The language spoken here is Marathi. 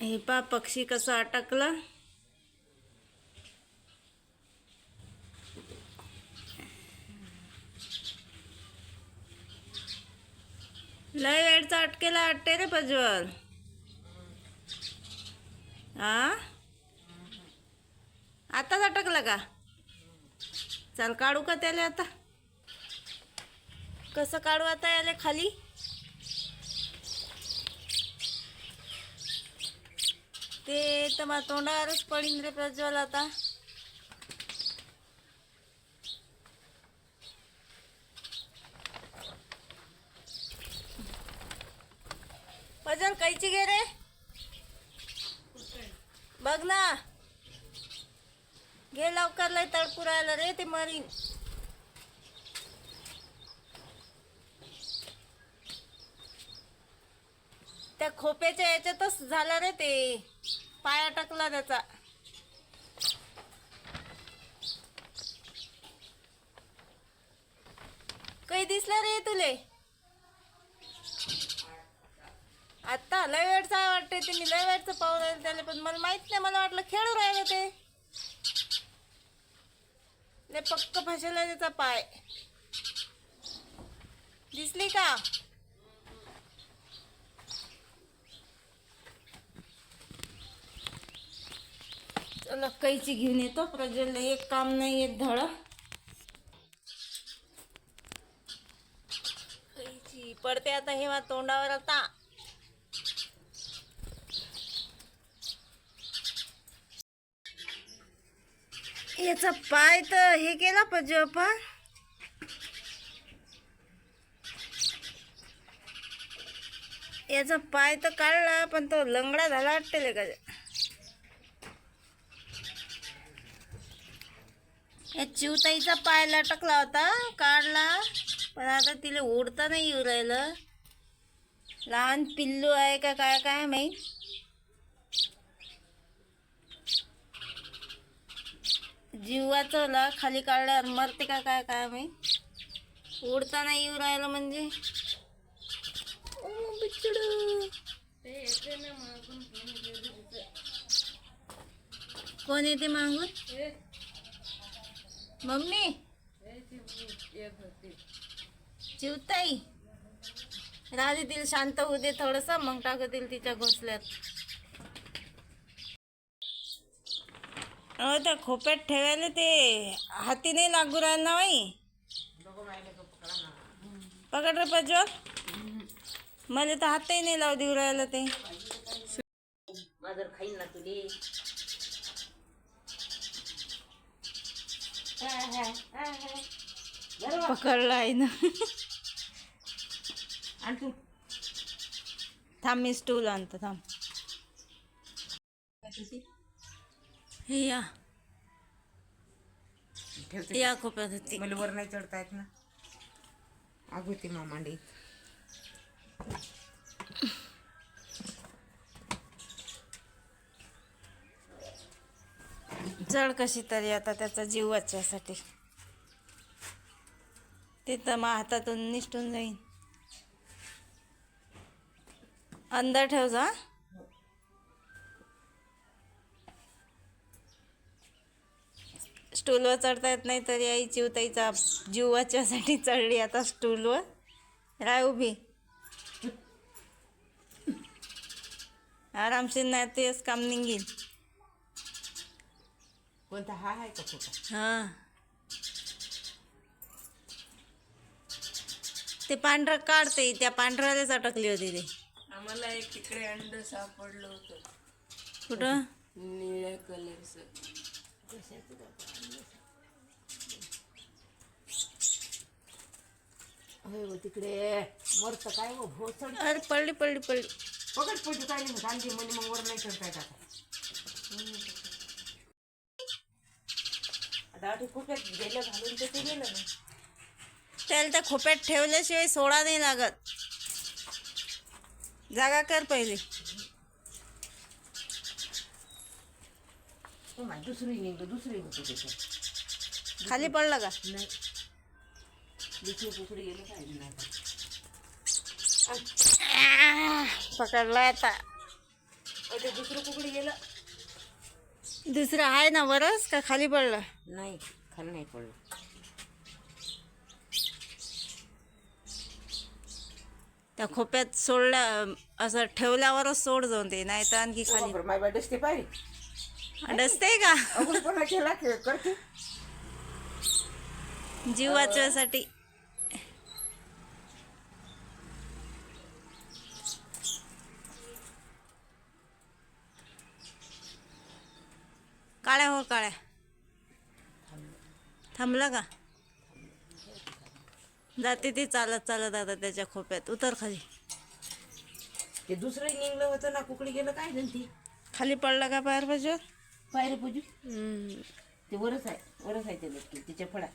हे पा पक्षी कसं अटकलं. लय वेळचा अटकेला अटते रे प्रज्वल हा आताच अटकला का? चल काढू का त्याला आता? कसं काढू आता याले खाली? ते तर मग तोंडावरच पडीन रे प्रज्वल आता. प्रज्वल कैची घे रे? बघ ना. घे लवकर लय राहिला रे ते मरीन. त्या खोप्याच्या याच्यातच झालं रे ते. पाय अटकला त्याचा. काही दिसलं रे तुले? आता लय वेळचा वाटते ते मी लय वेळचं पाहून त्याला पण मला माहीत नाही मला वाटलं खेळू राहिलं ते. लय पक्क फसला त्याचा पाय. दिसली का? चला कैची घेऊन येतो. प्रज्वल एक काम नाही येत धड. कैची पडते आता हे मा तोंडावर आता. याचा पाय तर हे केला पाहिजे आपण. याचा पाय तर काढला पण तो लंगडा झाला वाटते का या चिवताईचा पाय लटकला होता काढला. पण आता तिला ओढता नाही येऊ राहिलं. लहान पिल्लू आहे का काय काय माहीत? जीवाचं ला खाली काढल्यावर मरते का काय काय माहीत? उडता नाही येऊ राहिलं म्हणजे. कोण येते मागून? मम्मी. चिवताई. राहू तिला शांत होऊ दे थोडस मग टाकतील तिच्या घोसल्यात. अहो त्या खोप्यात ठेवायला ते हाती नाही लागू राहिलं ना बाई? पकड रे प्रज्वल मला तर हातही नाही लावू देऊ राहिला ते. माझं खाईन ना तुले. पकडला आहे ना आणि तू. थांब मी स्टूल आणतो थांब. हे या. ठेवते. या खोप्यात होती. मला वर नाही चढता येत ना. अगो ती मामांडी जड कशी तरी आता त्याचा जीव वाचण्यासाठी ते तर मग हातातून निष्ठून जाईन. अंदर ठेव जा स्टूलवर चढता येत नाही तरी आई चिवताईचा जीव वाचण्यासाठी चढली आता स्टूलवर. राय उभी. आरामशीर नाही तेच काम निघेल कोणता? हा आहे का खोटा हा. ते पांढरं काढते त्या पांढऱ्यालाच अटकली होती ते. आम्हाला एक तिकडे अंड सापडलं होतं. कुठं? निळ्या कलरचं. होय हो तिकडे मरत काय हो भो चढ अरे पडली पडली पडली. पकड पडली काय नाही गांधी म्हणे मग वर नाही येत आता. गेलं घालून ते गेलं त्याला त्या खोप्यात ठेवल्याशिवाय सोडा नाही लागत. जागा कर पहिले. हो दुसरी निघलं दुसरी होतं त्याच्यात खाली पडलं का? नाही. दुसरी गेलं. पकडला आता. ते दुसरं कुकडे गेलं. दुसरं आहे ना वरच का खाली पडलं? नाही खाली नाही पडलं. त्या खोप्यात सोडल्या असं ठेवल्यावरच सोड जाऊन ते नाही तर आणखी खाली. बापरे, माय बाय डसते पाहिजे डसते का? जीव वाचवायसाठी काळ्या हो काळ्या थांबलं का? जाते ती चालत चालत आता त्याच्या खोप्यात. उतर खाली. ते दुसरं निघलं होतं ना कुकडे गेलं काय झालं ती? खाली पडलं का पायर पाहिजे पायरे पूजू ते वरच आहे वरच आहे ते लटके तिच्या फळा.